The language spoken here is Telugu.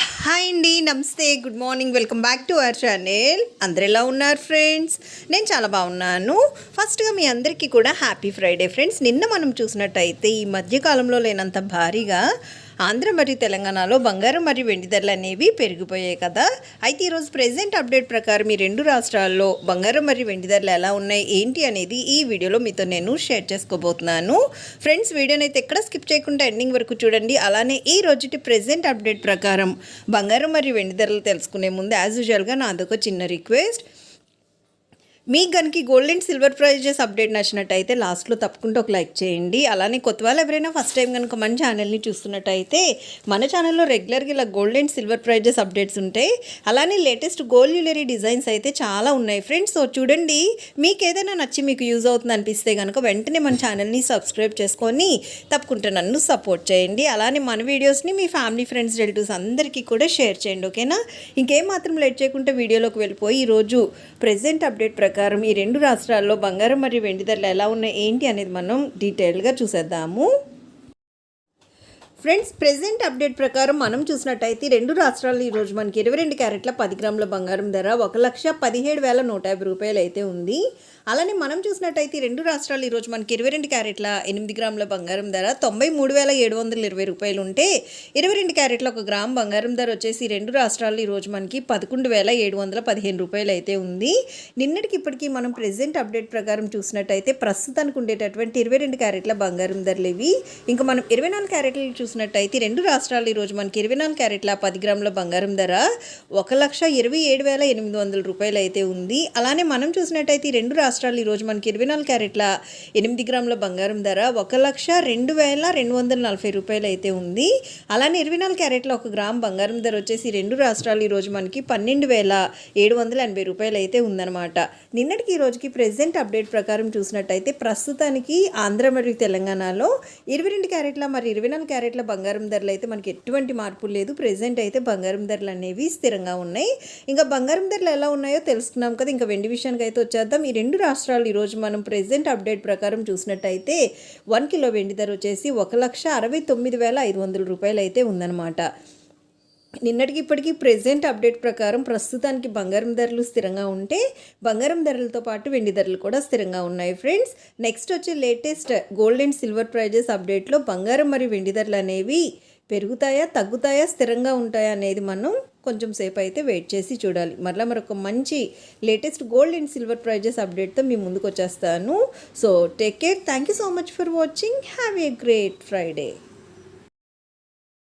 హాయ్ అండి నమస్తే good morning welcome back to our channel. అందరు ఎలా ఉన్నారు ఫ్రెండ్స్? నేను చాలా బాగున్నాను. ఫస్ట్గా మీ అందరికీ కూడా హ్యాపీ ఫ్రైడే ఫ్రెండ్స్. నిన్న మనం చూసినట్టయితే ఈ మధ్యకాలంలో లేనంత భారీగా ఆంధ్ర మరియు తెలంగాణలో బంగారం మరియు వెండి ధరలు అనేవి పెరిగిపోయాయి కదా. అయితే ఈరోజు ప్రెజెంట్ అప్డేట్ ప్రకారం ఈ రెండు రాష్ట్రాల్లో బంగారం మరియు వెండి ధరలు ఎలా ఉన్నాయి ఏంటి అనేది ఈ వీడియోలో మీతో నేను షేర్ చేసుకోబోతున్నాను. ఫ్రెండ్స్ వీడియోని అయితే ఎక్కడ స్కిప్ చేయకుండా ఎండింగ్ వరకు చూడండి. అలానే ఈ రోజుటి ప్రెజెంట్ అప్డేట్ ప్రకారం బంగారం మరియు వెండి ధరలు తెలుసుకునే ముందు యాజ్ యూజువల్గా నాదొక చిన్న రిక్వెస్ట్. మీకు కనుక gold and silver prices update నచ్చినట్టయితే లాస్ట్లో తప్పకుండా ఒక లైక్ చేయండి. అలానే కొత్త వాళ్ళు ఎవరైనా ఫస్ట్ టైం కనుక మన ఛానల్ని చూస్తున్నట్టయితే మన ఛానల్లో రెగ్యులర్గా ఇలా gold and silver prices updates ఉంటాయి అలానే లేటెస్ట్ గోల్డ్ జ్యువెలరీ డిజైన్స్ అయితే చాలా ఉన్నాయి ఫ్రెండ్స్ సో చూడండి మీకు ఏదైనా నచ్చి మీకు యూజ్ అవుతుంది అనిపిస్తే కనుక వెంటనే మన ఛానల్ని సబ్స్క్రైబ్ చేసుకొని తప్పకుండా నన్ను సపోర్ట్ చేయండి. అలానే మన వీడియోస్ని మీ ఫ్యామిలీ ఫ్రెండ్స్ రిలేటివ్స్ అందరికీ కూడా షేర్ చేయండి ఓకేనా ఇంకేం మాత్రం లేట్ చేయకుండా వీడియోలోకి వెళ్ళిపోయి ఈరోజు ప్రెసెంట్ అప్డేట్ ప్రకారం ప్రకారం ఈ రెండు రాష్ట్రాల్లో బంగారం మరియు వెండి ధరలు ఎలా ఉన్నాయి ఏంటి అనేది మనం డీటెయిల్గా చూసేద్దాము. ఫ్రెండ్స్ ప్రెసెంట్ అప్డేట్ ప్రకారం మనం చూసినట్టయితే రెండు రాష్ట్రాల్లో ఈరోజు మనకి ఇరవై రెండు క్యారెట్ల పది గ్రాముల బంగారం ధర ఒక లక్ష పదిహేడు వేల నూట యాభై రూపాయలు అయితే ఉంది. అలానే మనం చూసినట్టయితే రెండు రాష్ట్రాలు ఈరోజు మనకి ఇరవై రెండు క్యారెట్ల ఎనిమిది గ్రాముల బంగారం ధర తొంభై మూడు వేల ఏడు వందల ఇరవై రూపాయలు ఉంటే ఇరవై రెండు క్యారెట్ల ఒక గ్రామ్ బంగారం ధర వచ్చేసి రెండు రాష్ట్రాల్లో ఈరోజు మనకి పదకొండు వేల ఏడు వందల పదిహేను రూపాయలు అయితే ఉంది. నిన్నటికి ఇప్పటికీ మనం ప్రెసెంట్ అప్డేట్ ప్రకారం చూసినట్టయితే ప్రస్తుతానికి ఉండేటటువంటి ఇరవై రెండు క్యారెట్ల బంగారం ధరలు ఇవి. ఇంకా మనం ఇరవై నాలుగు క్యారెట్లు చూసినట్టయితే రెండు రాష్ట్రాలు ఈరోజు మనకి ఇరవై నాలుగు క్యారెట్ల పది గ్రాముల బంగారం ధర ఒక లక్ష ఇరవై ఏడు వేల ఎనిమిది వందల రూపాయలు అయితే ఉంది. అలానే మనం చూసినట్టయితే రెండు రాష్ట్రాలు ఈరోజు మనకి ఇరవై నాలుగు క్యారెట్ల ఎనిమిది గ్రాముల బంగారం ధర ఒక లక్ష రెండు వేల రెండు వందల నలభై రూపాయలు అయితే ఉంది. అలానే ఇరవై నాలుగు క్యారెట్ల ఒక గ్రామ్ బంగారం ధర వచ్చేసి రెండు రాష్ట్రాలు ఈరోజు మనకి పన్నెండు వేల ఏడు వందల ఎనభై రూపాయలు అయితే ఉందన్నమాట. నిన్నటికి ఈ రోజుకి ప్రెసెంట్ అప్డేట్ ప్రకారం చూసినట్టయితే ప్రస్తుతానికి ఆంధ్ర మరియు తెలంగాణలో ఇరవై రెండు క్యారెట్ల మరి ఇరవై నాలుగు క్యారెట్ల బంగారం ధరలు అయితే మనకి ఎటువంటి మార్పు లేదు. ప్రెసెంట్ అయితే బంగారం ధరలు అనేవి స్థిరంగా ఉన్నాయి. ఇంకా బంగారం ధరలు ఎలా ఉన్నాయో తెలుసుకున్నాం కదా. ఇంకా వెండి విషయానికి అయితే వచ్చేద్దాం. ఈ రెండు రాష్ట్రాలు ఈరోజు మనం ప్రెసెంట్ అప్డేట్ ప్రకారం చూసినట్టయితే వన్ కిలో వెండి ధర వచ్చేసి ఒక లక్ష అరవై తొమ్మిది వేల ఐదు వందల రూపాయలు అయితే ఉందన్నమాట. నిన్నటికి ఇప్పటికీ ప్రెసెంట్ అప్డేట్ ప్రకారం ప్రస్తుతానికి బంగారం ధరలు స్థిరంగా ఉంటే బంగారం ధరలతో పాటు వెండి ధరలు కూడా స్థిరంగా ఉన్నాయి ఫ్రెండ్స్. నెక్స్ట్ వచ్చే latest gold and silver prices అప్డేట్లో బంగారం మరియు వెండి ధరలు అనేవి పెరుగుతాయా తగ్గుతాయా స్థిరంగా ఉంటాయా అనేది మనం కొంచెం సేపు అయితే వెయిట్ చేసి చూడాలి. మరలా మరొక మంచి latest gold and silver prices అప్డేట్తో మీ ముందుకు వచ్చేస్తాను. So take care thank you so much for watching have a great Friday